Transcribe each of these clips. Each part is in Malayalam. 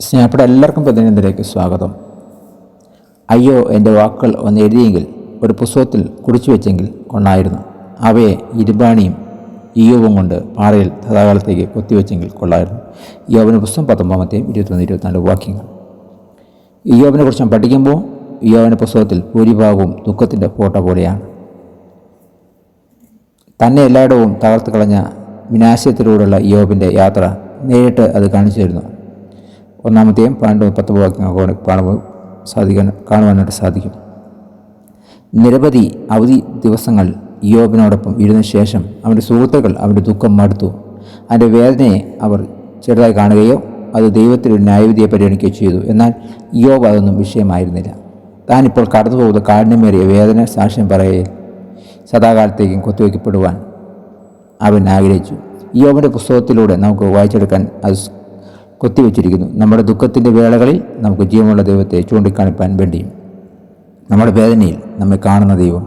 സ്നേഹപ്പെട്ട എല്ലാവർക്കും പ്രതിനിധിയിലേക്ക് സ്വാഗതം. അയ്യോ എന്റെ വാക്കുകൾ ഒന്ന് എഴുതിയെങ്കിൽ ഒരു പുസ്തകത്തിൽ കുറിച്ചു വെച്ചെങ്കിൽ കൊള്ളായിരുന്നു അവയെ ഇരുബാണിയും ഈയോവും കൊണ്ട് പാറയിൽ തഥാകാലത്തേക്ക് കൊത്തിവെച്ചെങ്കിൽ കൊള്ളായിരുന്നു ഈയോവിന് പുസ്തകം പത്തൊമ്പതാമത്തെയും ഇരുപത്തൊന്ന് ഇരുപത്തിനാല് വാക്യങ്ങൾ. ഈയോവിനെ കുറിച്ച് പഠിക്കുമ്പോൾ ഈയോവിന്റെ പുസ്തകത്തിൽ ഭൂരിഭാഗവും ദുഃഖത്തിന്റെ ഫോട്ടോ പോലെയാണ്. തന്നെ എല്ലായിടവും തകർത്ത് കളഞ്ഞ വിനാശത്തിലൂടെയുള്ള യോബിന്റെ യാത്ര നേരിട്ട് അത് കാണിച്ചു തരുന്നു. ഒന്നാമത്തെയും പന്ത്രണ്ട് പത്ത് വാക്യങ്ങൾ കാണുവാൻ സാധിക്കാൻ കാണുവാനായിട്ട് സാധിക്കും. നിരവധി അവധി ദിവസങ്ങൾ യോബിനോടൊപ്പം ഇരുന്ന ശേഷം അവന്റെ സുഹൃത്തുക്കൾ അവന്റെ ദുഃഖം മടുത്തു. അവന്റെ വേദനയെ അവർ ചെറുതായി കാണുകയോ അത് ദൈവത്തിന്റെ ന്യായവിധിയെ പരിഗണിക്കുകയോ ചെയ്തു. എന്നാൽ യോബ് അതൊന്നും വിഷയമായിരുന്നില്ല. താനിപ്പോൾ കടന്നു പോകുന്ന കാഠിന്യമേറിയ വേദന സാക്ഷ്യം പറയുകയും സദാകാലത്തേക്കും കൊത്തിവയ്ക്കപ്പെടുവാൻ അവൻ ആഗ്രഹിച്ചു. യോബിന്റെ പുസ്തകത്തിലൂടെ നമുക്ക് വായിച്ചെടുക്കാൻ അത് കൊത്തിവെച്ചിരിക്കുന്നു. നമ്മുടെ ദുഃഖത്തിന്റെ വേളകളിൽ നമുക്ക് ജീവമുള്ള ദൈവത്തെ ചൂണ്ടിക്കാണിപ്പാൻ വേണ്ടിയും നമ്മുടെ വേദനയിൽ നമ്മെ കാണുന്ന ദൈവം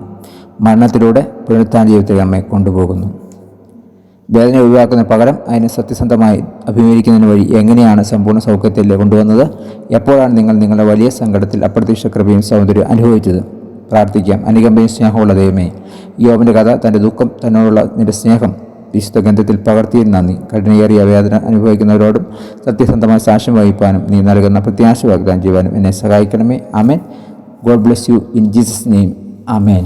മരണത്തിലൂടെ പുനരുത്ഥാന ജീവിതത്തിൽ നമ്മെ കൊണ്ടുപോകുന്നു. വേദന ഒഴിവാക്കുന്ന പകരം അതിനെ സത്യസന്ധമായി അഭിമുഖീകരിക്കുന്നതിന് വഴി എങ്ങനെയാണ് സമ്പൂർണ സൗഖ്യത്തിൽ കൊണ്ടുവന്നത്? എപ്പോഴാണ് നിങ്ങൾ നിങ്ങളുടെ വലിയ സങ്കടത്തിൽ അപ്രതീക്ഷിത കൃപയും സൗന്ദര്യം അനുഭവിച്ചത്? പ്രാർത്ഥിക്കാം. അനുകമ്പയും സ്നേഹമുള്ള ദൈവമേ യോബിന്റെ കഥ തന്റെ ദുഃഖം തന്നോടുള്ള നിന്റെ സ്നേഹം വിശുദ്ധ ഗന്ധത്തിൽ പകർത്തിയ നന്ദി. കഠിനയേറിയ വേദന അനുഭവിക്കുന്നവരോടും സത്യസന്ധമായ സാക്ഷ്യം വഹിക്കാനും നീ നൽകുന്ന പ്രത്യാശ വാഗ്ദാനം ചെയ്യുവാനും എന്നെ സഹായിക്കണമേ. Amen God bless you in Jesus name. Amen